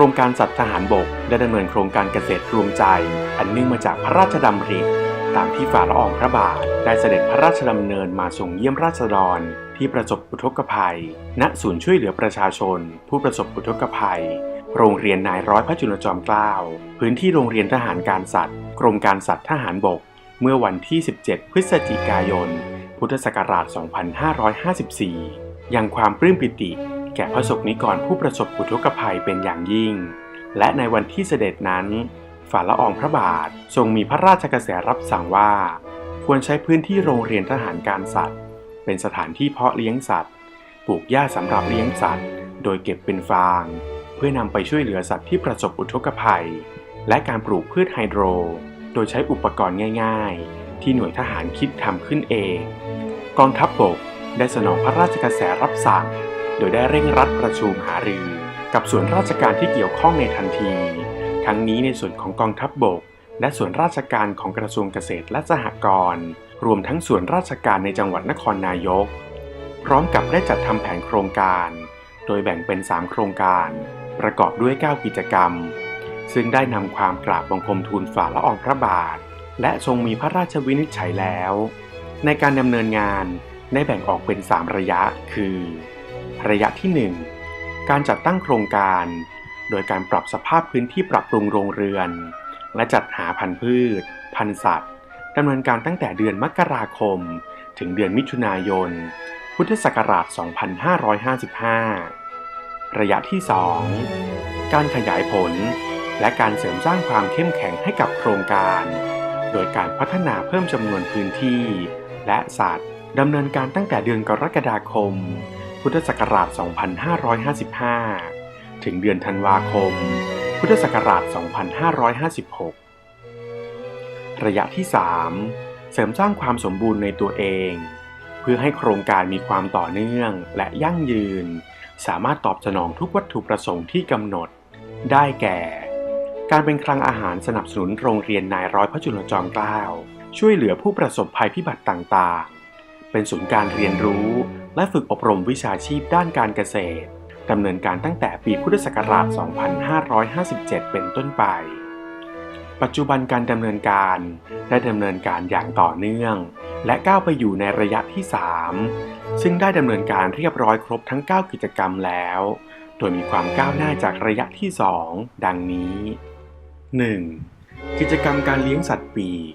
รมการสัตว์ทหารบกได้ดำเนินโครงการเกษตรรวมใจ อันเนื่องมาจากพระราชดำริตามที่ฝ่าละอองพระบาทได้เสด็จพระราชดำเนินมาส่งเยี่ยมราษฎร ที่ประสบอุทกภัย ณศูนย์ช่วยเหลือประชาชน ผู้ประสบอุทกภัย โรงเรียนนายร้อยพระจุลจอมเกล้าพื้นที่โรงเรียนทหารการสัตว์ กรมการสัตว์ทหารบก เมื่อวันที่ 17 พฤศจิกายน พุทธศักราช 2554 ยังความปลื้มปิติ แก่พระสกนิกรผู้ประสบอุทกภัยเป็นอย่างยิ่ง และในวันที่เสด็จนั้น ฝ่าละอองพระบาททรงมีพระราชกระแสรับสั่งว่า ควรใช้พื้นที่โรงเรียนทหารการสัตว์ เป็นสถานที่เพาะเลี้ยงสัตว์ ปลูกหญ้าสำหรับเลี้ยงสัตว์ โดยเก็บเป็นฟาง เพื่อนำไปช่วยเหลือสัตว์ที่ประสบอุทกภัย และการปลูกพืชไฮโดร โดยใช้อุปกรณ์ง่าย ๆ ที่หน่วยทหารคิดทำขึ้นเอง กองทัพบบกได้สนองพระราชกระแสรับสั่ง โดยได้เร่งรัดประชุมหารือ กับส่วนราชการที่เกี่ยวข้องในทันที ทั้งนี้ในส่วนของกองทัพบบก และส่วนราชการของกระทรวงเกษตรและสหกรณ์รวมทั้งส่วนราชการในจังหวัดนครนายก พร้อมกับได้จัดทำแผนโครงการ โดยแบ่งเป็น 3 โครงการ ประกอบด้วย 9 กิจกรรม ซึ่งได้นำความกราบบังคมทูลฝ่าละอองพระบาท และทรงมีพระราชวินิจฉัยแล้ว ในการดำเนินงานได้แบ่งออกเป็น 3 ระยะ คือ ระยะที่ 1 การจัดตั้งโครงการ โดยการปรับสภาพพื้นที่ปรับปรุงโรงเรือน และจัดหาพันธุ์พืช พันธุ์สัตว์ดำเนินการตั้งแต่เดือนมกราคม ถึงเดือนมิถุนายน พุทธศักราช 2555 ระยะที่ 2 การขยายผล และการเสริมสร้างความเข้มแข็งให้กับโครงการ โดยการพัฒนาเพิ่มจำนวนพื้นที่ และสัตว์ดำเนินการตั้งแต่เดือนกรกฎาคม พุทธศักราช 2555 ถึงเดือนธันวาคม พุทธศักราช 2556 ระยะที่ 3 เสริมสร้างความสมบูรณ์ในตัวเอง เพื่อให้โครงการมีความต่อเนื่องและยั่งยืน สามารถตอบสนองทุกวัตถุประสงค์ที่กำหนด ได้แก่ การเป็นคลังอาหารสนับสนุนโรงเรียนนายร้อยพระจุลจอมเกล้าช่วยเหลือผู้ประสบภัยพิบัติต่างๆ เป็นศูนย์การเรียนรู้ และฝึกอบรมวิชาชีพด้านการเกษตรดำเนินการตั้งแต่ปีพุทธศักราช 2557 เป็นต้นไป ปัจจุบันการดำเนินการได้ดำเนินการอย่างต่อเนื่อง และก้าวไปอยู่ในระยะที่ 3 ซึ่งได้ดำเนินการเรียบร้อยครบทั้ง 9 กิจกรรมแล้ว โดยมีความก้าวหน้าจากระยะที่ 2 ดังนี้ 1. กิจกรรมการเลี้ยงสัตว์ปีก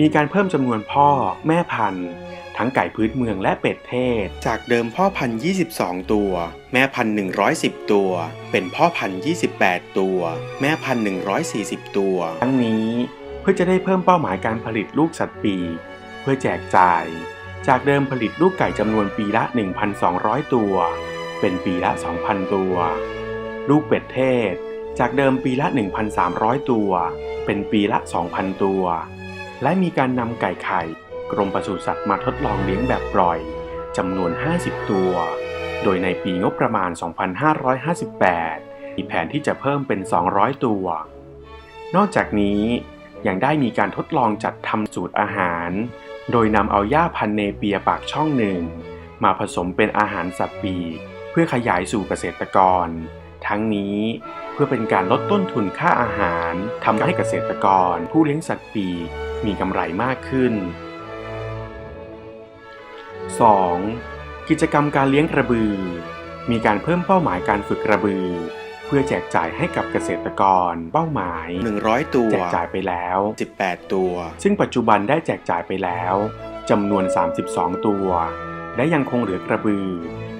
มีการเพิ่มจำนวนพ่อแม่พันธุ์ ทั้งไก่พื้นเมืองและเป็ดเทศ จากเดิมพ่อพันธุ์ 22 ตัว แม่พันธุ์ 110 ตัว เป็นพ่อพันธุ์ 28 ตัว แม่พันธุ์ 140 ตัว ทั้งนี้เพื่อจะได้เพิ่มเป้าหมายการผลิตลูกสัตว์ปีกเพื่อแจกจ่าย จากเดิมผลิตลูกไก่จำนวนปีละ 1,200 ตัว เป็นปีละ 2,000 ตัว ลูกเป็ดเทศ จากเดิมปีละ 1,300 ตัว เป็นปีละ 2,000 ตัว และมีการนำไก่ไข่ กรมปศุสัตว์มาทดลองเลี้ยงแบบปล่อยจำนวน 50 ตัว โดยในปีงบประมาณ 2558 มีแผนที่จะเพิ่มเป็น 200 ตัว นอกจากนี้ยังได้มีการทดลองจัดทำสูตรอาหาร โดยนำเอาหญ้าพันเนเปียปากช่องหนึ่ง มาผสมเป็นอาหารสัตว์ปีกเพื่อขยายสู่เกษตรกร ทั้งนี้เพื่อเป็นการลดต้นทุนค่าอาหารทำให้เกษตรกร ผู้เลี้ยงสัตว์ปีกมีกำไรมากขึ้น 2. กิจกรรมการเลี้ยงกระบือ มีการเพิ่มเป้าหมายการฝึกกระบือ เพื่อแจกจ่ายให้กับเกษตรกร เป้าหมาย 100 ตัว แจกจ่ายไปแล้ว 18 ตัว ซึ่งปัจจุบันได้แจกจ่ายไปแล้วจำนวน 32 ตัว และยังคงเหลือกระบือ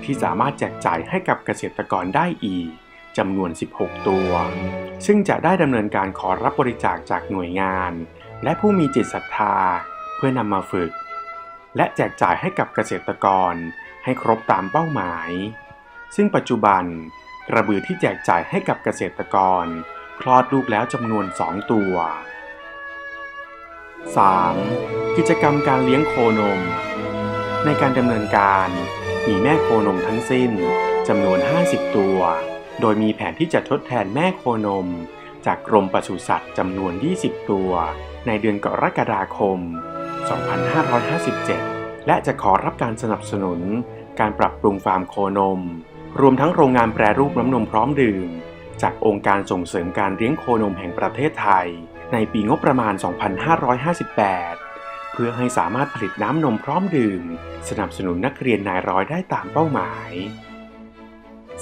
ที่สามารถแจกจ่ายให้กับเกษตรกรได้อีก จำนวน 16 ตัว ซึ่งจะได้ดำเนินการขอรับบริจาคจากหน่วยงาน และผู้มีจิตศรัทธาเพื่อนำมาฝึก และแจกจ่ายให้กับเกษตรกรให้ครบตามเป้าหมาย ซึ่งปัจจุบันกระบือที่แจกจ่ายให้กับเกษตรกร คลอดลูกแล้วจำนวน 2 ตัว 3. กิจกรรมการเลี้ยงโคนม ในการดำเนินการมีแม่โคนมทั้งสิ้นจำนวน 50 ตัว โดยมีแผนที่จะทดแทนแม่โคนม จากกรมปศุสัตว์จำนวน 20 ตัว ในเดือนกรกฎาคม 2557 และจะขอรับการสนับสนุน การปรับปรุงฟาร์มโคนม รวมทั้งโรงงานแปรรูปน้ำนมพร้อมดื่ม จากองค์การส่งเสริมการเลี้ยงโคนมแห่งประเทศไทย ในปีงบประมาณ 2558เพื่อให้สามารถผลิตน้ำนมพร้อมดื่ม สนับสนุนนักเรียนนายร้อยได้ตามเป้าหมาย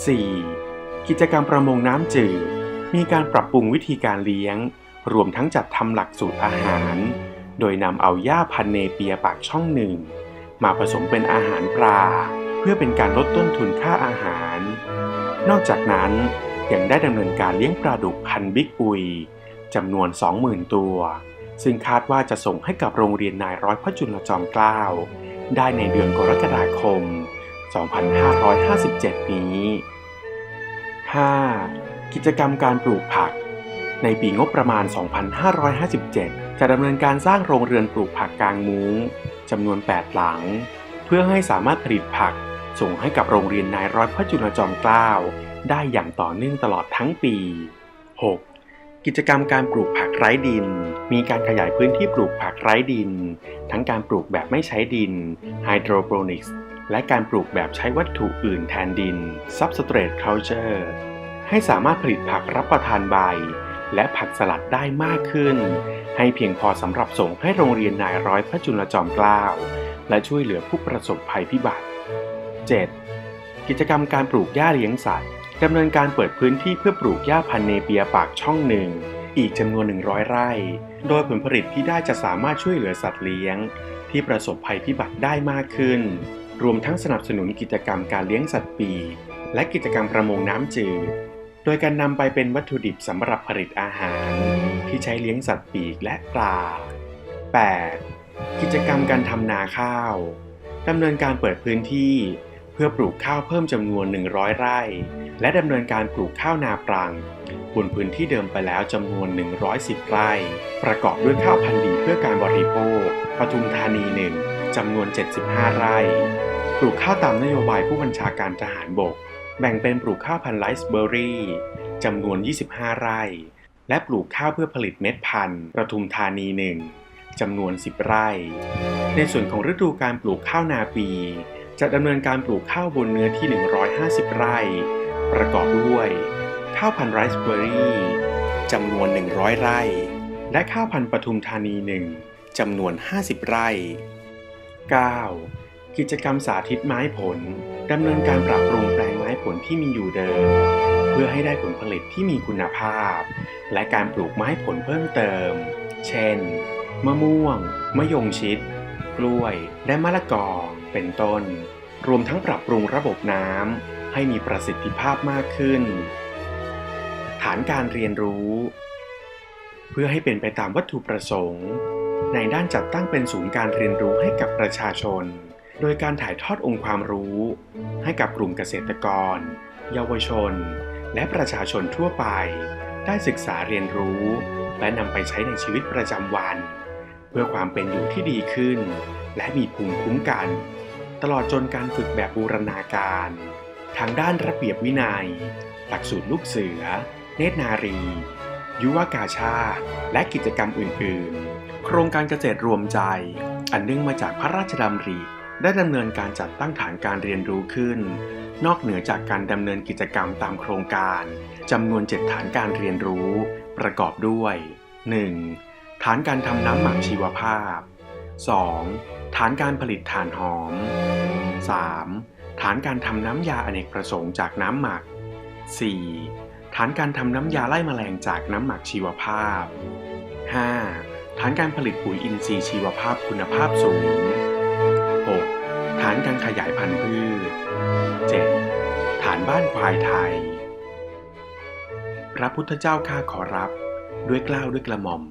4. กิจกรรมประมงน้ำจืดมีการปรับปรุงวิธีการเลี้ยง รวมทั้งจัดทำหลักสูตรอาหาร โดยนำเอาหญ้าพันเนเปียปากช่องหนึ่ง มาผสมเป็นอาหารปลา เพื่อเป็นการลดต้นทุนค่าอาหาร นอกจากนั้นยังได้ดำเนินการเลี้ยงปลาดุกพันบิ๊กอุยจำนวน 20,000 ตัว ซึ่งคาดว่าจะส่งให้กับโรงเรียนนายร้อยพระจุลจอมเกล้าได้ในเดือนกรกฎาคม 2557 นี้ 5. กิจกรรมการปลูกผัก ในปีงบประมาณ 2557 จะดำเนินการสร้างโรงเรือนปลูกผักกลางมุ้งจำนวน 8 หลัง เพื่อให้สามารถผลิตผัก ส่งให้กับโรงเรียนนายร้อยพระจุลจอมเกล้าได้อย่างต่อเนื่องตลอดทั้งปี 6. กิจกรรมการปลูกผักไร้ดิน มีการขยายพื้นที่ปลูกผักไร้ดิน ทั้งการปลูกแบบไม่ใช้ดิน Hydroponics และการปลูกแบบใช้วัตถุอื่นแทนดิน Substrate Culture ให้สามารถผลิตผักรับประทานใบ และผักสลัดได้มากขึ้น ให้เพียงพอสำหรับส่งให้โรงเรียนนายร้อยพระจุลจอมเกล้าและช่วยเหลือผู้ประสบภัยพิบัติ 7. กิจกรรมการปลูกหญ้าเลี้ยงสัตว์ดำเนินการเปิดพื้นที่เพื่อปลูกหญ้าพันเนเปียปากช่องหนึ่ง อีกจำนวน 100 ไร่ โดยผลผลิตที่ได้จะสามารถช่วยเหลือสัตว์เลี้ยง ที่ประสบภัยพิบัติได้มากขึ้น รวมทั้งสนับสนุนกิจกรรมการเลี้ยงสัตว์ปี และกิจกรรมประมงน้ำจืด โดยการนำไปเป็นวัตถุดิบสำหรับผลิตอาหาร ที่ใช้เลี้ยงสัตว์ปีกและปลา 8. กิจกรรมการทำนาข้าวดำเนินการเปิดพื้นที่ เพื่อปลูกข้าวเพิ่มจำนวน 100 ไร่ และดำเนินการปลูกข้าวนาปรังบนพื้นที่เดิมไปแล้วจำนวน 110 ไร่ ประกอบด้วยข้าวพันธุ์ดีเพื่อการบริโภคปทุมธานีหนึ่ง จำนวน 75 ไร่ ปลูกข้าวตามนโยบายผู้บัญชาการทหารบก แบ่งเป็นปลูกข้าวพันธุ์ไรซ์เบอร์รี่จำนวน 25 ไร่ และปลูกข้าวเพื่อผลิตเม็ดพันธุ์ประทุมธานีหนึ่งจำนวน 10 ไร่ ในส่วนของฤดูการปลูกข้าวนาปี จะดำเนินการปลูกข้าวบนเนื้อที่ 150 ไร่ ประกอบด้วย ข้าวพันธุ์ไรซ์เบอร์รี่จำนวน 100 ไร่ และข้าวพันธุ์ปทุมธานีหนึ่งจำนวน 50 ไร่ 9. กิจกรรมสาธิตไม้ผลดำเนินการปรับปรุงแปลงไม้ผลที่มีอยู่เดิม เพื่อให้ได้ผลผลิตที่มีคุณภาพ และการปลูกไม้ผลเพิ่มเติม เช่น มะม่วง มะยงชิด กล้วย และมะละกอ เป็นต้น รวมทั้งปรับปรุงระบบน้ำให้มีประสิทธิภาพมากขึ้น ฐานการเรียนรู้ เพื่อให้เป็นไปตามวัตถุประสงค์ ในด้านจัดตั้งเป็นศูนย์การเรียนรู้ให้กับประชาชน โดยการถ่ายทอดองค์ความรู้ ให้กับกลุ่มเกษตรกร เยาวชน และประชาชนทั่วไป ได้ศึกษาเรียนรู้ และนำไปใช้ในชีวิตประจำวัน เพื่อความเป็นอยู่ที่ดีขึ้น และมีภูมิคุ้มกัน ตลอดจนการฝึกแบบบูรณาการ ทางด้านระเบียบวินยัย หลักสูตรลูกเสือ เนตรนารี ยุวกาชาติ และกิจกรรมอื่น ๆ ครงการเกษตรรวมใจ อันเนื่องมาจากพระราชดำริได้ดำเนินการจัดตั้งฐานการเรียนรู้ขึ้น นอกเหนือจากการดำเนินกิจกรรมตามโครงการจำนวน7ฐานการเรียนรู้ ประกอบด้วย 1. ฐานการทำน้ำหมักชีวภาพ 2. ฐานการผลิตถ่านหอม 3. ฐานการทำน้ำยาอเนกประสงค์จากน้ำหมัก 4. ฐานการทำน้ำยาไล่แมลงจากน้ำหมักชีวภาพ 5. ฐานการผลิตปุ๋ยอินทรีย์ชีวภาพคุณภาพสูง 6. ฐานการขยายพันธุ์พืช 7. ฐานบ้านควายไทย พระพุทธเจ้าข้าขอรับ ด้วยเกล้าวด้วยกระหม่อม